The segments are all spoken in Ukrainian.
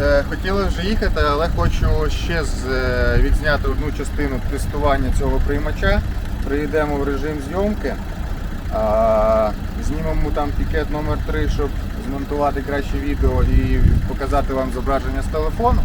Е, Хотіли вже їхати, але хочу ще е, відзняти одну частину тестування цього приймача. Приїдемо в режим зйомки. Знімемо там пікет номер 3 щоб змонтувати краще відео і показати вам зображення з телефону.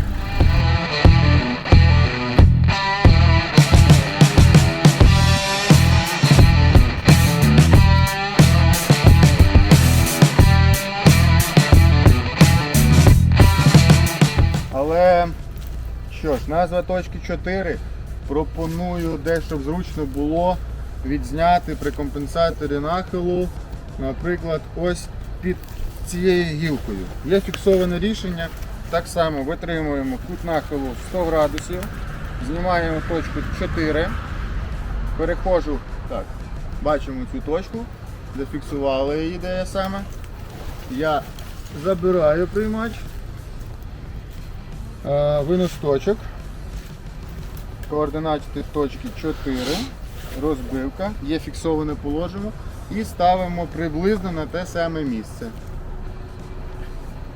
Але що ж, назва точки 4 пропоную де, щоб зручно було відзняти при компенсаторі нахилу, наприклад, ось під цією гілкою. Є фіксоване рішення, так само витримуємо кут нахилу 100 градусів, знімаємо точку 4, переходжу, так, бачимо цю точку, зафіксували її, де я саме. Я забираю приймач. Е, Винос точок. Координати точки 4. Розбивка. Є фіксоване положення. І ставимо приблизно на те саме місце.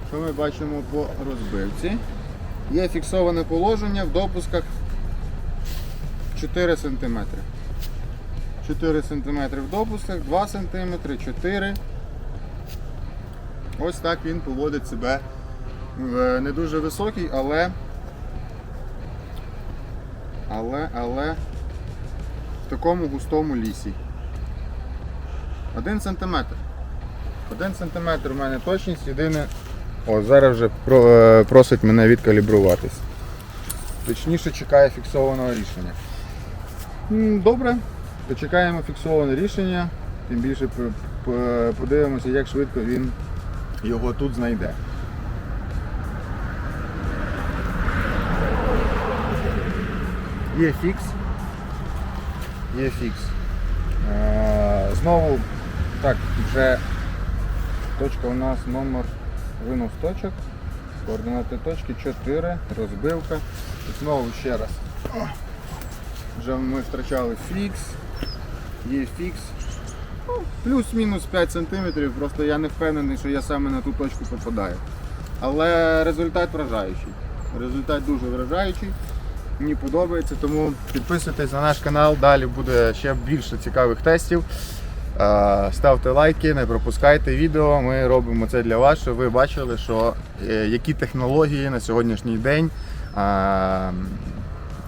Що ми бачимо по розбивці? Є фіксоване положення в допусках 4 см. 4 см в допусках, 2 см, 4 Ось так він поводить себе не дуже високий, але. Але, але в такому густому лісі. Один сантиметр. Один сантиметр у мене точність, єдине. О, зараз вже е, просить мене відкалібруватись. Точніше чекає фіксованого рішення. Добре, почекаємо фіксоване рішення, тим більше подивимося, як швидко він його тут знайде. Є фікс. Є фікс. Е, Знову так, вже точка у нас номер винос точок. Координати точки 4, розбивка. І Знову ще раз. Вже ми втрачали фікс. Є фікс. Ну, Плюс-мінус 5 см, просто я не впевнений, що я саме на ту точку попадаю. Але результат вражаючий. Результат дуже вражаючий. Мені подобається, тому підписуйтесь на наш канал, далі буде ще більше цікавих тестів. Е, Ставте лайки, не пропускайте відео. Ми робимо це для вас, щоб ви бачили, що е, які технології на сьогоднішній день, е,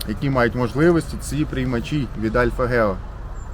які мають можливості ці приймачі від Альфа Гео.